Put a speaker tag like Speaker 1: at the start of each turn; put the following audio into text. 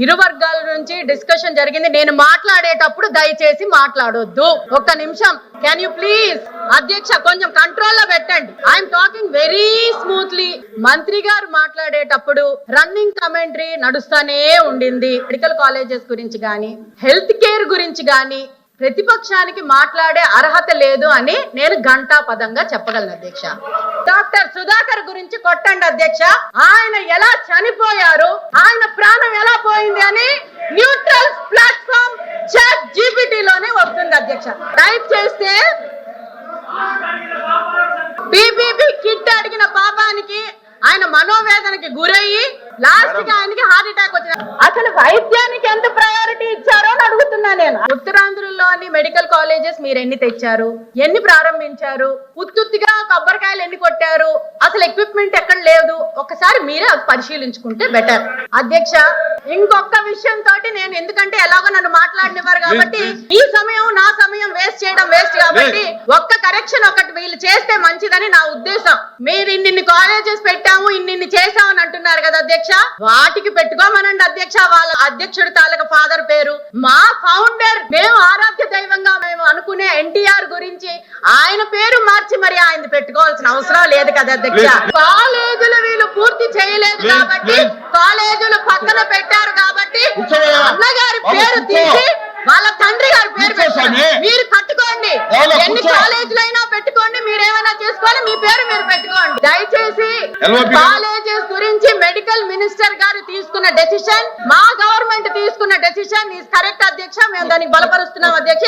Speaker 1: ఇరు వర్గాల నుంచి డిస్కషన్ జరిగింది. నేను మాట్లాడేటప్పుడు దయచేసి మాట్లాడొద్దు. ఒక్క నిమిషం. కెన్ యూ ప్లీజ్ అధ్యక్ష కొంచెం కంట్రోల్లో పెట్టండి. ఐఎమ్ టాకింగ్ వెరీ స్మూత్లీ మంత్రి గారు మాట్లాడేటప్పుడు రన్నింగ్ కమెంటరీ నడుస్తూనే ఉండింది. మెడికల్ కాలేజెస్ గురించి కానీ హెల్త్ కేర్ గురించి కానీ ప్రతిపక్షానికి మాట్లాడే అర్హత లేదు అని నేను ఘంటా పదంగా చెప్పగలను అధ్యక్ష. డాక్టర్ సుధాకర్ గురించి కొట్టండి అధ్యక్ష. ఆయన ఎలా అధ్యక్ష. టైప్ చేస్తే బీబీబీ కిట్ అడిగిన పాపానికి ఆయన మనోవేదనకి గురయ్యి లాస్ట్కి ఆయనకి హార్ట్ అటాక్ వచ్చింది అసలు వైద్యానికి ఎంత ప్రయారిటీ ఇచ్చారో అని అడుగుతున్నా నేను. ఉత్తరాంధ్రలోని మెడికల్ కాలేజెస్ మీరు ఎన్ని తెచ్చారు? ఎన్ని ప్రారంభించారు? ఉత్తుత్తిగా కొబ్బరికాయలు ఎన్ని కొట్టారు? అసలు ఎక్విప్మెంట్ ఎక్కడ లేదు? ఒకసారి మీరే పరిశీలించుకుంటే బెటర్ అధ్యక్ష ఇంకొక విషయం తోటి నేను ఎందుకంటే ఎలాగో నన్ను మాట్లాడినవారు కాబట్టి ఈ సమయం నా సమయం వేస్ట్ చేయడం వేస్ట్ కాబట్టి ఒక్క కరెక్షన్ ఒకటి వీళ్ళు చేస్తే మంచిదని నా ఉద్దేశం. మీరు ఇన్నిన్ని కాలేజెస్ పెట్టాము ఇన్నిన్ని చేసామని అంటున్నారు కదా అధ్యక్ష? వాటికి పెట్టుకోమనండి అధ్యక్ష. వాళ్ళ అధ్యక్షుడి తాలూకా ఫాదర్ పేరు. మా ఫౌండర్ మేము ఆరాధ్య దైవంగా మేము అనుకునే ఎన్టీఆర్ గురించి ఆయన పేరు మార్చి మరి ఆయన పెట్టుకోవాల్సిన అవసరం లేదు కదా అధ్యక్ష?
Speaker 2: Please.
Speaker 1: చేయలేదు కాబట్టి. కాలేజీలు పక్కన పెట్టారు కాబట్టి. అన్నగారి పేరు. తీసి వాళ్ళ తండ్రి గారి పేరు పెట్టారు. మీరు కట్టుకోండి ఎన్ని. కాలేజీలైనా పెట్టుకోండి మీరు ఏమైనా చేసుకోవాలి మీ పేరు మీరు పెట్టుకోండి దయచేసి. కాలేజెస్ గురించి మెడికల్ మినిస్టర్ గారు తీసుకున్న డెసిషన్ మా గవర్నమెంట్ తీసుకున్న డెసిషన్ ఈస్ కరెక్ట్ అధ్యక్ష మేము దానికి బలపరుస్తున్నాం అధ్యక్ష